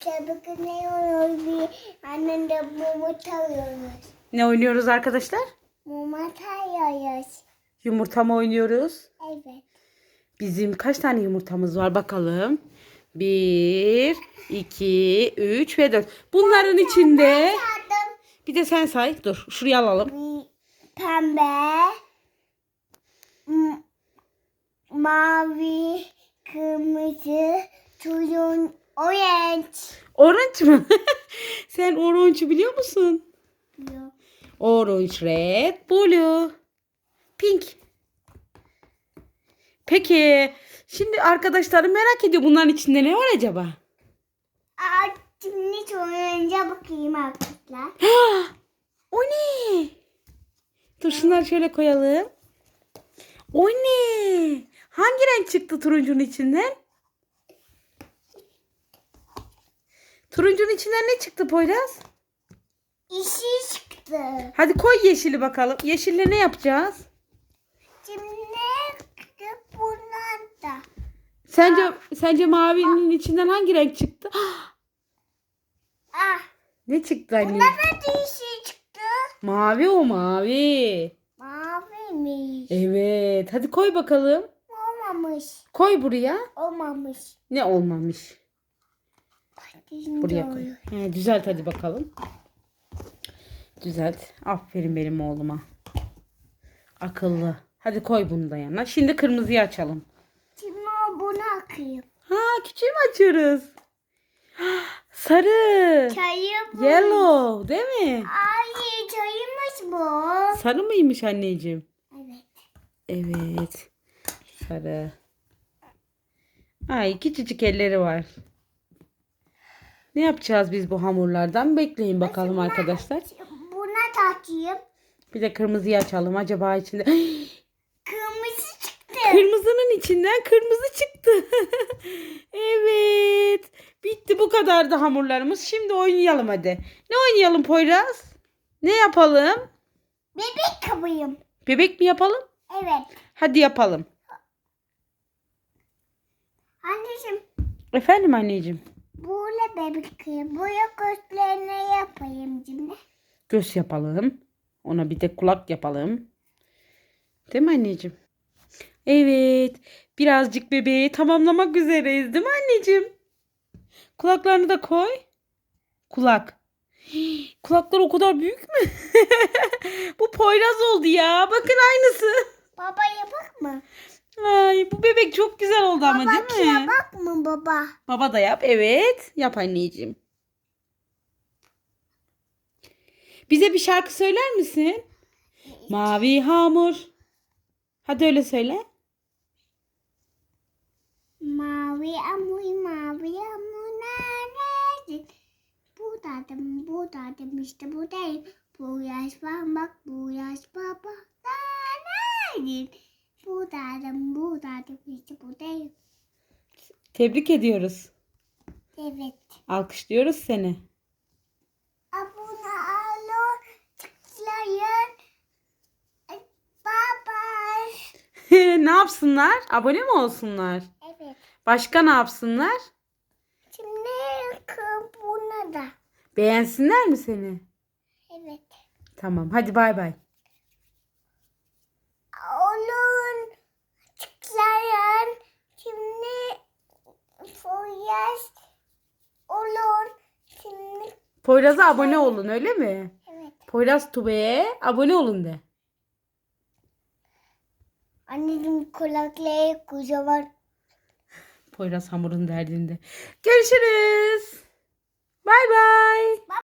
Ki ne oynuyoruz bir annem de mumu tarıyoruz. Ne oynuyoruz arkadaşlar? Muma tarıyoruz. Yumurta mı oynuyoruz? Evet. Bizim kaç tane yumurtamız var bakalım. Bir, iki, üç ve dört. Bunların içinde bir de sen say. Dur şuraya alalım. pembe, mavi, kırmızı, turun, orange. Orange mı? sen orange biliyor musun? Yok. Orange, red, blue, pink. Peki şimdi arkadaşlarım merak ediyor bunların içinde ne var acaba? Aa, şimdi turunca bakayım arkadaşlar. O ne? Dur şunları şöyle koyalım. O ne? Hangi renk çıktı turuncunun içinden? Turuncunun içinden ne çıktı Poyraz? İşi çıktı. Hadi koy yeşili bakalım. Yeşille ne yapacağız? Şimdi bundan da. Sence sence mavinin içinden hangi renk çıktı? Ah, ne çıktı anne? bundan da işi çıktı. Mavi o mavi. Maviymiş. Evet. Hadi koy bakalım. Olmamış. Koy buraya. Olmamış. Ne olmamış? Buraya koy. He, düzelt hadi bakalım. Düzelt. Aferin benim oğluma. Akıllı. Hadi koy bunu da yanına. Şimdi kırmızıyı açalım. Şimdi bunu akayım. Ha küçüğü mü açıyoruz? Sarı. Çayı bu. Yellow değil mi? Ay çayıymış bu. Sarı mıymış anneciğim? Evet. Evet. Sarı. Ay küçücük elleri var. Ne yapacağız biz bu hamurlardan? Bekleyin bakalım arkadaşlar. Buna takayım. Bir de kırmızıyı açalım. Acaba içinde... Kırmızı çıktı. Kırmızının içinden kırmızı çıktı. evet. Bitti bu kadardı hamurlarımız. Şimdi oynayalım hadi. Ne oynayalım Poyraz? Ne yapalım? Bebek kabıyım. Bebek mi yapalım? Evet. Hadi yapalım. Anneciğim Efendim anneciğim. Böyle bebek. Buraya gözlerine yapayım şimdi. Göz yapalım. Ona bir de kulak yapalım. Değil mi anneciğim? Evet. Birazcık bebeği tamamlamak üzereyiz değil mi anneciğim? Kulaklarını da koy. Kulak. Hii, Kulaklar o kadar büyük mü? bu Poyraz oldu ya. Bakın aynısı. Baba yapak mı? Ay bu bebek çok güzel oldu ama baba değil mi? yapak mı baba? Baba da yap. Evet. Yap anneciğim. Bize bir şarkı söyler misin? Mavi hamur. Hadi öyle söyle. Mavi amuy mavi amuy neredesin? Buradaydım buradaydım işte buradayım. Bu yaş bak bu yaş baba neredesin? Buradaydım buradaydım işte buradayım. Tebrik ediyoruz. Evet. Alkışlıyoruz seni. Abone olun. Tıklayın. Ay, Bye bye. ne yapsınlar? Abone mi olsunlar? Evet. Başka ne yapsınlar? Şimdi buna da. Beğensinler mi seni? Evet. Tamam. Hadi bay bay. Olun. Tıklayın. Şimdi foyaz olun. Şimdi Poyraz'a abone olun öyle mi? evet. Poyraz Tube'ye abone olun de. Anneciğim kulakları kocaman. Poyraz hamurun derdinde. Görüşürüz. Bay bay.